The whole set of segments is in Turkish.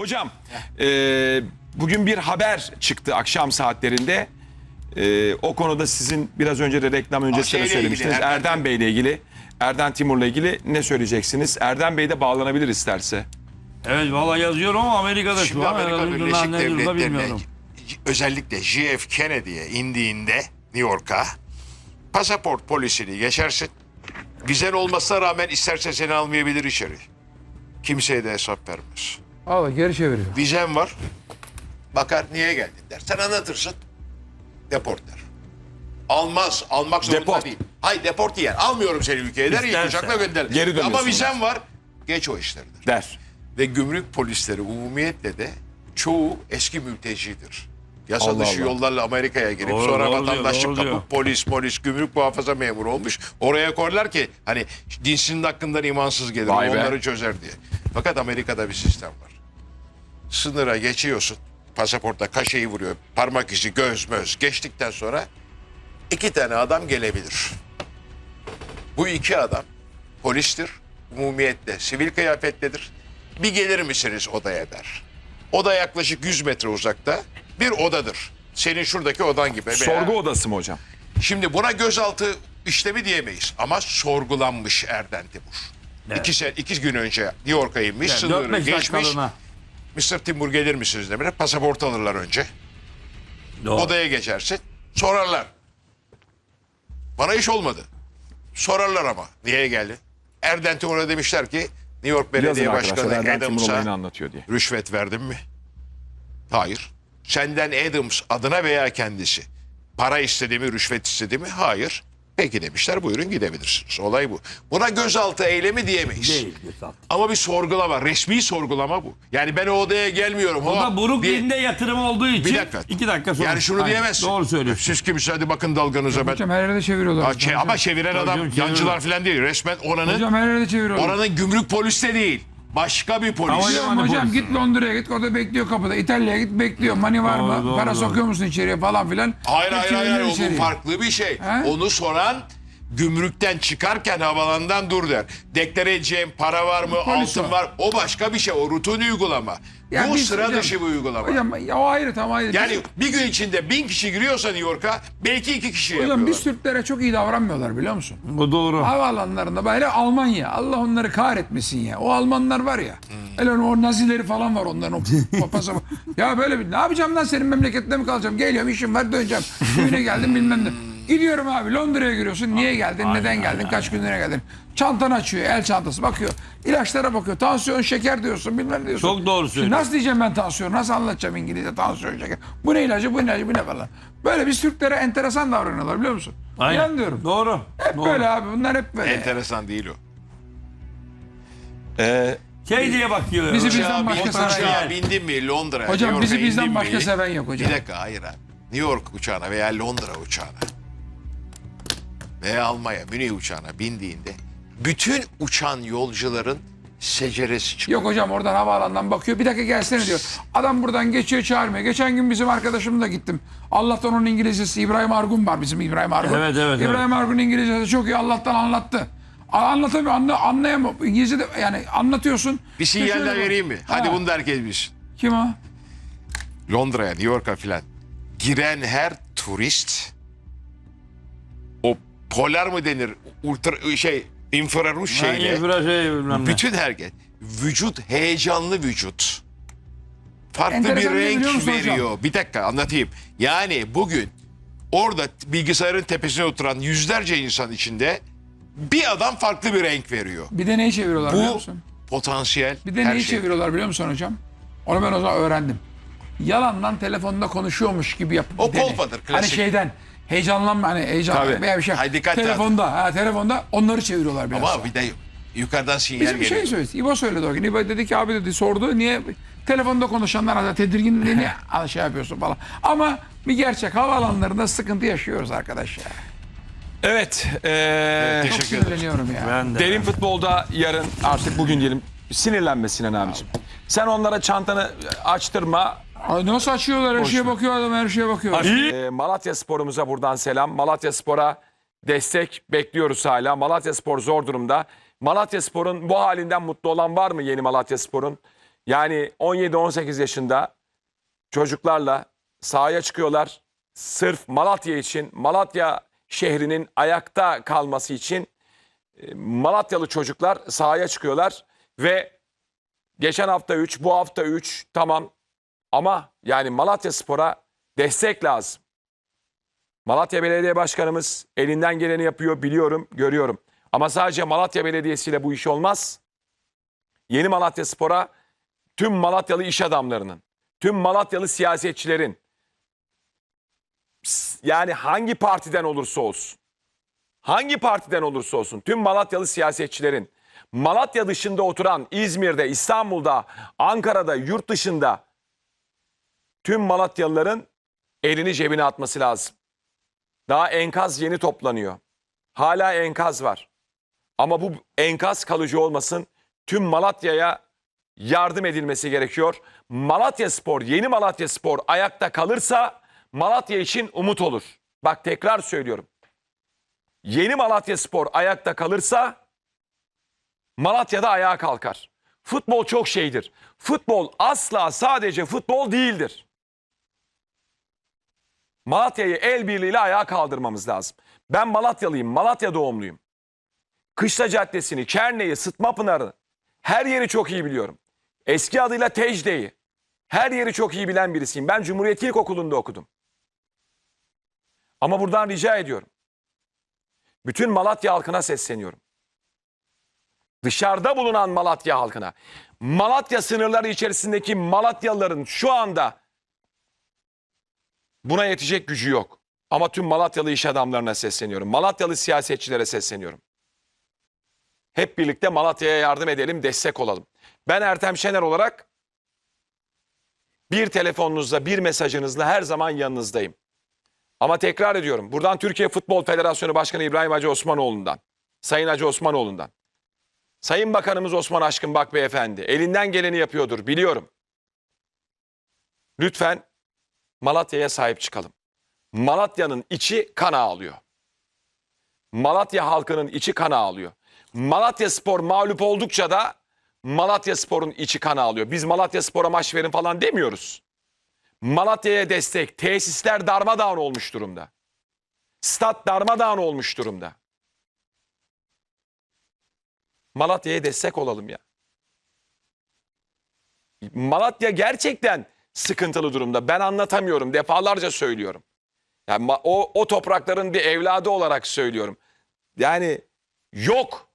Hocam e, bugün bir haber çıktı akşam saatlerinde. E, o konuda sizin biraz önce de reklam öncesinde şeyle söylemiştiniz. ilgili, Erdem Erdem Bey ile ilgili, Erdem Timur'la ilgili ne söyleyeceksiniz? Erdem Bey de bağlanabilir isterse. Evet valla yazıyor ama Amerika'da Şimdi şu an. Amerika Herhalde Birleşik ne durumda Devletleri'ne bilmiyorum. özellikle JF Kennedy'ye indiğinde New York'a pasaport polisini geçersin. Güzel olmasına rağmen isterse seni almayabilir içeri. Kimseye de hesap vermez. Allah geri çeviriyor. Vizem var. Bakar niye geldin der. Sen anlatırsın. Deport der. Almaz. Almak zorunda Deport. değil. Hayır deport yer. Almıyorum seni ülkeye der. İsterse. uçakla gönder. Geri dönüyorsun Ama vizem var. Geç o işlerdir. Der. Ve gümrük polisleri umumiyetle de çoğu eski mültecidir. Yasa Allah dışı Allah. yollarla Amerika'ya girip Doğru, sonra doğru vatandaşlık kapıp diyor. polis, polis, gümrük muhafaza memuru olmuş. Oraya koyarlar ki hani dinsinin hakkından imansız gelir Vay be. onları çözer diye. Fakat Amerika'da bir sistem var. Sınıra geçiyorsun. Pasaportta kaşeyi vuruyor. Parmak izi, göz, möz. Geçtikten sonra iki tane adam gelebilir. Bu iki adam polistir. Umumiyetle sivil kıyafettedir. Bir gelir misiniz odaya der. Oda yaklaşık 100 metre uzakta bir odadır. Senin şuradaki odan gibi. veya- Sorgu odası mı hocam? Şimdi buna gözaltı işlemi diyemeyiz ama sorgulanmış Erden Timur. İki, sen, iki gün önce New York'a inmiş, Yani sınırı 4-5 geçmiş. dakikalığına. Mr. Timur gelir misiniz demirler. Pasaport alırlar önce. Doğru. Odaya geçersin. Sorarlar. Bana iş olmadı. Sorarlar ama. Niye geldi? Erden Timur'a demişler ki New York Belediye Başkanı Adams'a anlatıyor diye. rüşvet verdin mi? Hayır. Senden Adams adına veya kendisi para istedi mi, rüşvet istedi mi? Hayır. Peki demişler buyurun gidebilirsiniz. Olay bu. Buna gözaltı eylemi diyemeyiz. Değil. Güzel. Ama bir sorgulama, resmi sorgulama bu. Yani ben o odaya gelmiyorum. O da Brooklyn'de yatırım olduğu için Bir dakika. iki dakika sonra. Yani şunu Aynen, diyemezsin. Doğru söylüyorsun. Siz kimse hadi bakın dalganıza ben. Hocam her yerde çeviriyorlar. Ha, çe- ama çeviren adam yancılar falan değil. Resmen oranın Hocam her yerde çeviriyorlar. oranın gümrük polisi de değil. Başka bir polis. Ama Hocam, hocam polisi. git Londra'ya git orada bekliyor kapıda. İtalya'ya git bekliyor. Mani var Doğru, mı? doğru, Para doğru. sokuyor musun içeriye falan filan. Hayır hayır hayır, o bu farklı bir şey. He? Onu soran gümrükten çıkarken havalandan dur der. Deklare edeceğim para var mı, Polis altın o. var. O başka bir şey. O rutin uygulama. Ya bu biz sıra hocam- dışı bir uygulama. Hocam ya o ayrı tam ayrı. yani Biz- bir gün içinde bin kişi giriyorsa New York'a belki iki kişi hocam yapıyorlar. biz Türklere çok iyi davranmıyorlar biliyor musun? Bu doğru. Havaalanlarında böyle Almanya. Allah onları kahretmesin ya. O Almanlar var ya. Hmm. Hele o nazileri falan var onların o papasa. ya böyle bir ne yapacağım lan senin memlekette mi kalacağım? Geliyorum işim var döneceğim. Düğüne geldim bilmem ne. Gidiyorum abi Londra'ya giriyorsun. Niye geldin? Neden geldin? Kaç günlere geldin? Çantanı açıyor. El çantası bakıyor. İlaçlara bakıyor. Tansiyon, şeker diyorsun. Bilmem ne diyorsun. Çok doğru Şimdi söylüyorsun. Nasıl diyeceğim ben tansiyon? Nasıl anlatacağım İngilizce tansiyon, şeker? Bu ne ilacı? Bu ne ilacı? Bu ne falan. Böyle biz Türklere enteresan davranıyorlar biliyor musun? Aynen. İnan diyorum. Doğru. Hep doğru. böyle abi. Bunlar hep böyle. Enteresan değil o. Ee, Şey diye bakıyor. Bizi bizden başka saray bin- bindin mi Londra'ya? Hocam bizi bizden başka mi? seven yok hocam. Bir dakika hayır abi. New York uçağına veya Londra uçağına veya Almanya, Münih uçağına bindiğinde bütün uçan yolcuların seceresi çıkıyor. Yok hocam oradan havaalanından bakıyor. Bir dakika gelsene diyor. Adam buradan geçiyor çağırmıyor. Geçen gün bizim arkadaşımla gittim. Allah'tan onun İngilizcesi İbrahim Argun var bizim İbrahim Argun. Evet, evet, İbrahim Argun İngilizcesi çok iyi Allah'tan anlattı. Anlatamıyor, anla, anlayamıyor. İngilizce de yani anlatıyorsun. Bir sinyal daha vereyim mi? Hadi Ha. bunu da herkes bilsin. Kim o? Londra'ya, New York'a filan giren her turist polar mı denir? Ultra şey infraruj şeyle şey bilmem ne. bütün herkes vücut heyecanlı vücut. Farklı Enteresan bir ne biliyor renk musun hocam? veriyor. Bir dakika anlatayım. Yani bugün orada bilgisayarın tepesine oturan yüzlerce insan içinde bir adam farklı bir renk veriyor. Bir de neyi çeviriyorlar biliyor Bu musun? potansiyel Bir de her neyi şey. çeviriyorlar biliyor musun hocam? Onu ben o zaman öğrendim. Yalandan telefonda konuşuyormuş gibi yap. O dene. kolpadır, Hani klasik. şeyden heyecanlanma hani heyecan Tabii. veya bir şey. Hay dikkat telefonda ha telefonda onları çeviriyorlar biraz. Ama sonra. bir de yukarıdan sinyal Bizim bir geliyor. şey söyledi. İbo söyledi o gün. İbo dedi ki abi dedi sordu. Niye telefonda konuşanlar da tedirginliğini şey yapıyorsun falan. Ama bir gerçek havaalanlarında sıkıntı yaşıyoruz arkadaş ya. evet. ee, Çok Teşekkür ederim. sinirleniyorum ya. Ben de. Derin futbolda yarın artık bugün diyelim sinirlenme Sinan abicim. Sen onlara çantanı açtırma. Ay nasıl açıyorlar her şeye bakıyor adam her şeye bakıyor. Ee, Malatya sporumuza buradan selam. Malatya spora destek bekliyoruz hala. Malatya spor zor durumda. Malatya sporun bu halinden mutlu olan var mı yeni Malatya sporun? Yani 17-18 yaşında çocuklarla sahaya çıkıyorlar. Sırf Malatya için, Malatya şehrinin ayakta kalması için e, Malatyalı çocuklar sahaya çıkıyorlar ve geçen hafta 3, bu hafta 3 tamam ama yani Malatya Spor'a destek lazım. Malatya Belediye Başkanımız elinden geleni yapıyor biliyorum, görüyorum. Ama sadece Malatya Belediyesi ile bu iş olmaz. Yeni Malatya Spor'a tüm Malatyalı iş adamlarının, tüm Malatyalı siyasetçilerin yani hangi partiden olursa olsun, hangi partiden olursa olsun tüm Malatyalı siyasetçilerin Malatya dışında oturan İzmir'de, İstanbul'da, Ankara'da, yurt dışında tüm Malatyalıların elini cebine atması lazım. Daha enkaz yeni toplanıyor. Hala enkaz var. Ama bu enkaz kalıcı olmasın. Tüm Malatya'ya yardım edilmesi gerekiyor. Malatya Spor, yeni Malatya Spor ayakta kalırsa Malatya için umut olur. Bak tekrar söylüyorum. Yeni Malatya Spor ayakta kalırsa Malatya'da ayağa kalkar. Futbol çok şeydir. Futbol asla sadece futbol değildir. Malatya'yı el birliğiyle ayağa kaldırmamız lazım. Ben Malatyalıyım, Malatya doğumluyum. Kışla Caddesi'ni, Çerne'yi, Sıtmapınar'ı her yeri çok iyi biliyorum. Eski adıyla Tecde'yi her yeri çok iyi bilen birisiyim. Ben Cumhuriyet İlkokulu'nda okudum. Ama buradan rica ediyorum. Bütün Malatya halkına sesleniyorum. Dışarıda bulunan Malatya halkına, Malatya sınırları içerisindeki Malatyalıların şu anda buna yetecek gücü yok. Ama tüm Malatyalı iş adamlarına sesleniyorum. Malatyalı siyasetçilere sesleniyorum. Hep birlikte Malatya'ya yardım edelim, destek olalım. Ben Ertem Şener olarak bir telefonunuzla, bir mesajınızla her zaman yanınızdayım. Ama tekrar ediyorum. Buradan Türkiye Futbol Federasyonu Başkanı İbrahim Hacı Osmanoğlu'ndan, Sayın Hacı Osmanoğlu'ndan, Sayın Bakanımız Osman Aşkın Bak Beyefendi elinden geleni yapıyordur biliyorum. Lütfen Malatya'ya sahip çıkalım. Malatya'nın içi kan ağlıyor. Malatya halkının içi kan ağlıyor. Malatya Spor mağlup oldukça da Malatya Spor'un içi kan ağlıyor. Biz Malatya Spor'a maç verin falan demiyoruz. Malatya'ya destek, tesisler darmadağın olmuş durumda. Stat darmadağın olmuş durumda. Malatya'ya destek olalım ya. Malatya gerçekten sıkıntılı durumda. Ben anlatamıyorum. Defalarca söylüyorum. Yani o, o toprakların bir evladı olarak söylüyorum. Yani yok.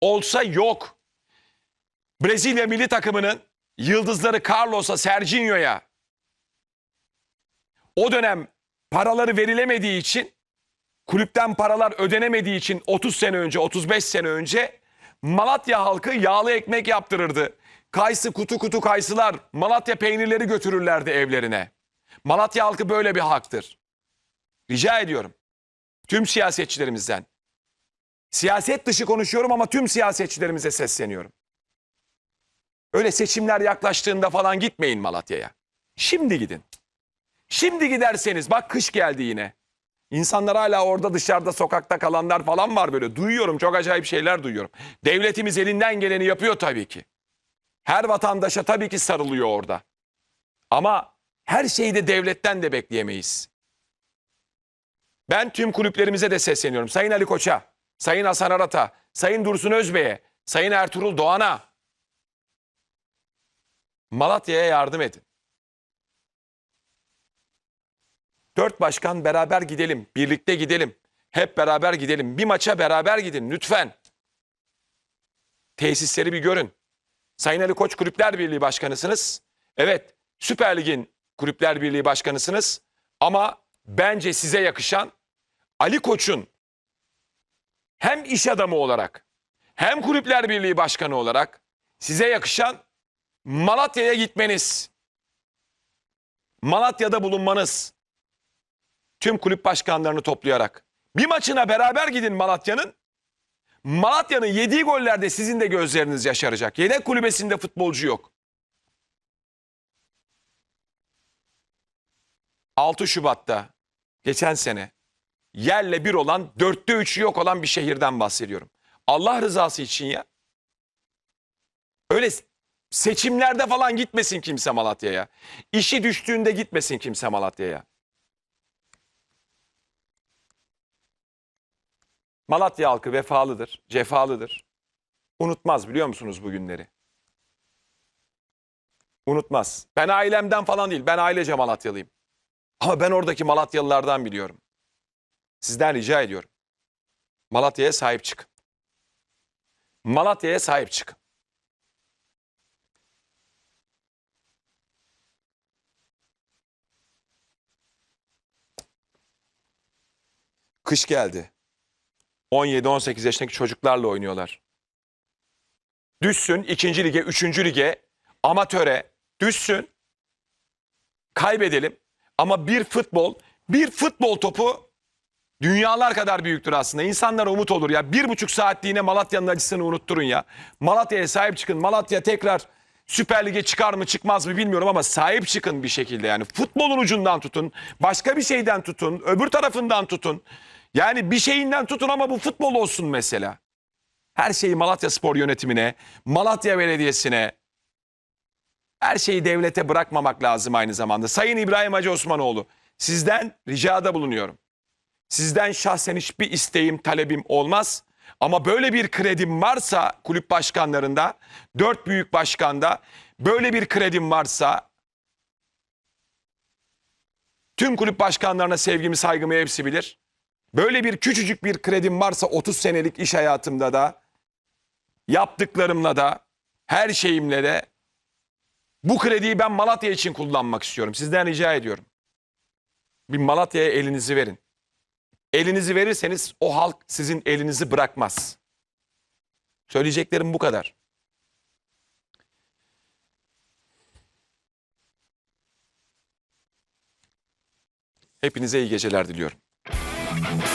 Olsa yok. Brezilya milli takımının yıldızları Carlos'a, Serginho'ya o dönem paraları verilemediği için kulüpten paralar ödenemediği için 30 sene önce 35 sene önce Malatya halkı yağlı ekmek yaptırırdı. Kayısı kutu kutu kayısılar Malatya peynirleri götürürlerdi evlerine. Malatya halkı böyle bir haktır. Rica ediyorum. Tüm siyasetçilerimizden. Siyaset dışı konuşuyorum ama tüm siyasetçilerimize sesleniyorum. Öyle seçimler yaklaştığında falan gitmeyin Malatya'ya. Şimdi gidin. Şimdi giderseniz bak kış geldi yine. İnsanlar hala orada dışarıda sokakta kalanlar falan var böyle. Duyuyorum çok acayip şeyler duyuyorum. Devletimiz elinden geleni yapıyor tabii ki. Her vatandaşa tabii ki sarılıyor orada. Ama her şeyi de devletten de bekleyemeyiz. Ben tüm kulüplerimize de sesleniyorum. Sayın Ali Koç'a, Sayın Hasan Arat'a, Sayın Dursun Özbey'e, Sayın Ertuğrul Doğan'a. Malatya'ya yardım edin. Dört başkan beraber gidelim, birlikte gidelim. Hep beraber gidelim. Bir maça beraber gidin lütfen. Tesisleri bir görün. Sayın Ali Koç Kulüpler Birliği Başkanısınız. Evet, Süper Lig'in Kulüpler Birliği Başkanısınız. Ama bence size yakışan Ali Koç'un hem iş adamı olarak hem Kulüpler Birliği Başkanı olarak size yakışan Malatya'ya gitmeniz. Malatya'da bulunmanız. Tüm kulüp başkanlarını toplayarak. Bir maçına beraber gidin Malatya'nın. Malatya'nın yediği gollerde sizin de gözleriniz yaşaracak. Yedek kulübesinde futbolcu yok. 6 Şubat'ta geçen sene yerle bir olan dörtte üçü yok olan bir şehirden bahsediyorum. Allah rızası için ya. Öyle seçimlerde falan gitmesin kimse Malatya'ya. İşi düştüğünde gitmesin kimse Malatya'ya. Malatya halkı vefalıdır, cefalıdır. Unutmaz biliyor musunuz bu günleri? Unutmaz. Ben ailemden falan değil, ben ailece Malatyalıyım. Ama ben oradaki Malatyalılardan biliyorum. Sizden rica ediyorum. Malatya'ya sahip çıkın. Malatya'ya sahip çıkın. Kış geldi. 17-18 yaşındaki çocuklarla oynuyorlar. Düşsün ikinci lige, üçüncü lige, amatöre düşsün. Kaybedelim. Ama bir futbol, bir futbol topu dünyalar kadar büyüktür aslında. İnsanlara umut olur ya. Bir buçuk saatliğine Malatya'nın acısını unutturun ya. Malatya'ya sahip çıkın. Malatya tekrar Süper Lig'e çıkar mı çıkmaz mı bilmiyorum ama sahip çıkın bir şekilde yani. Futbolun ucundan tutun. Başka bir şeyden tutun. Öbür tarafından tutun. Yani bir şeyinden tutun ama bu futbol olsun mesela. Her şeyi Malatya Spor Yönetimine, Malatya Belediyesi'ne, her şeyi devlete bırakmamak lazım aynı zamanda. Sayın İbrahim Hacı Osmanoğlu, sizden ricada bulunuyorum. Sizden şahsen hiçbir isteğim, talebim olmaz. Ama böyle bir kredim varsa kulüp başkanlarında, dört büyük başkanda böyle bir kredim varsa tüm kulüp başkanlarına sevgimi, saygımı hepsi bilir. Böyle bir küçücük bir kredim varsa 30 senelik iş hayatımda da yaptıklarımla da her şeyimle de bu krediyi ben Malatya için kullanmak istiyorum. Sizden rica ediyorum. Bir Malatya'ya elinizi verin. Elinizi verirseniz o halk sizin elinizi bırakmaz. Söyleyeceklerim bu kadar. Hepinize iyi geceler diliyorum. Thank you.